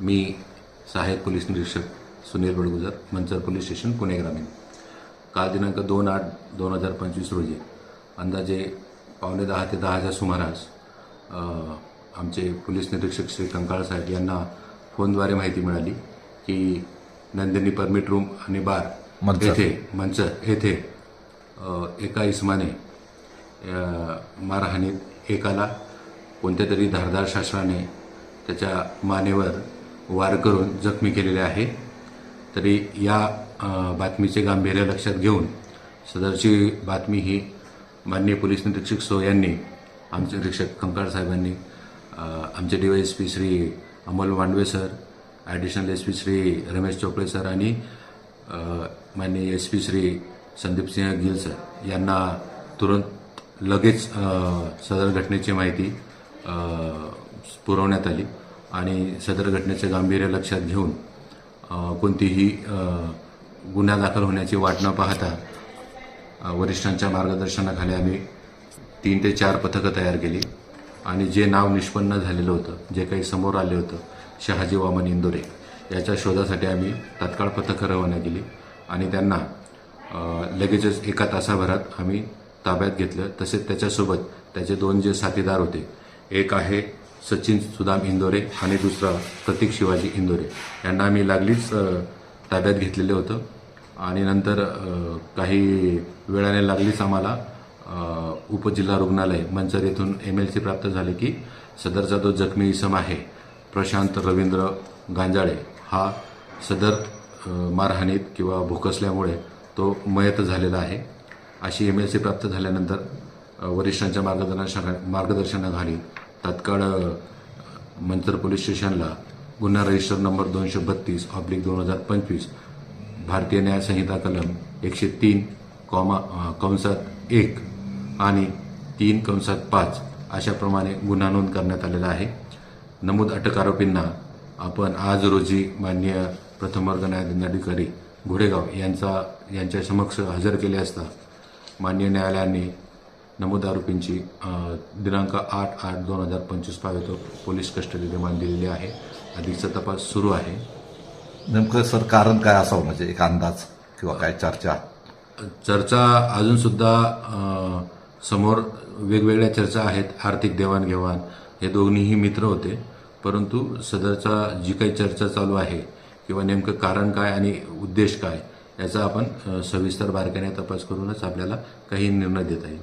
मी सहाय्यक पोलीस निरीक्षक Sunil Badgujar Manchar police station Pune ग्रामीण काल दिनांक दोन आठ दोन हजार पंचवीस रोजी अंदाजे पावणे दहा ते दहाच्या सुमारास आमचे पोलीस निरीक्षक श्री कंकाळ साहेब यांना फोनद्वारे माहिती मिळाली की नंदिनी परमिट रूम आणि बार. येथे मंचर येथे एका इसमाने मारहाणीत एकाला कोणत्या तरी धारदार शास्त्राने त्याच्या मानेवर वार करून जखमी केलेले आहे. तरी या बातमीचे गांभीर्य लक्षात घेऊन सदरची बातमी ही माननीय पोलीस निरीक्षक सो यांनी आमचे निरीक्षक कंकाळ साहेबांनी आमचे D Y S P Shri Amol Wandve sir additional S P Shri Ramesh Chopde sir आणि माननीय S P Shri Sandeepsingh Gill sir यांना तुरंत लगेच सदर घटनेची माहिती पुरवण्यात आली. आणि सदर घटनेचे गांभीर्य लक्षात घेऊन कोणतीही गुन्हा दाखल होण्याची वाट न पाहता वरिष्ठांच्या मार्गदर्शनाखाली आम्ही तीन ते चार पथकं तयार केली. आणि जे नाव निष्पन्न झालेलं होतं जे काही समोर आले होतं शहाजी वामन इंदोरे याच्या शोधासाठी आम्ही तात्काळ पथकं रवाना केली. आणि त्यांना लगेचच एका तासाभरात आम्ही ताब्यात घेतलं. तसेच त्याच्यासोबत त्याचे दोन जे साथीदार होते एक आहे सचिन सुदाम इंदोरे आणि दुसरा प्रतीक शिवाजी इंदोरे. यांना आम्ही लागलीच ताब्यात घेतलेलं होतं. आणि नंतर काही वेळाने लागलीच आम्हाला उपजिल्हा रुग्णालय मंचर येथून एम एल सी प्राप्त झाले की सदरचा जो जखमी इसम आहे प्रशांत रवींद्र गांजाळे हा सदर मारहाणीत किंवा भोकसल्यामुळे तो मयत झालेला आहे. अशी एम एल सी प्राप्त झाल्यानंतर वरिष्ठांच्या मार्गदर्शना मार्गदर्शनाखाली तात्काळ अ, मंचर पोलीस स्टेशनला गुन्हा रजिस्टर नंबर दोनशे बत्तीस ऑब्लिक दोन हजार पंचवीस भारतीय न्यायसंहिता कलम एकशे तीन कॉमा कंसात एक आणि तीन कंसात पाच अशाप्रमाणे गुन्हा नोंद करण्यात आलेला आहे. नमूद अटक आरोपींना आपण आज रोजी माननीय प्रथम वर्ग न्यायाधिकारी घोडेगाव यांचा यांच्या समक्ष हजर केले असता माननीय न्यायालयाने नमूद आरोपींची दिनांक आठ आठ दोन हजार पंचवीस पावेतो पोलीस कस्टडी रिमांड दिलेली आहे. अधिकचा तपास सुरू आहे. नेमकं सर कारण काय असावं? म्हणजे एक अंदाज किंवा काय चर्चा? चर्चा अजून सुद्धा अ, समोर वेगवेगळ्या चर्चा आहेत. आर्थिक देवाणघेवाण हे दोन्हीही मित्र होते. परंतु सदरचा जी काही चर्चा चालू आहे किंवा नेमकं कारण काय आणि उद्देश काय याचा आपण सविस्तर बारकाईने तपास करूनच आपल्याला काही निर्णय देता येईल.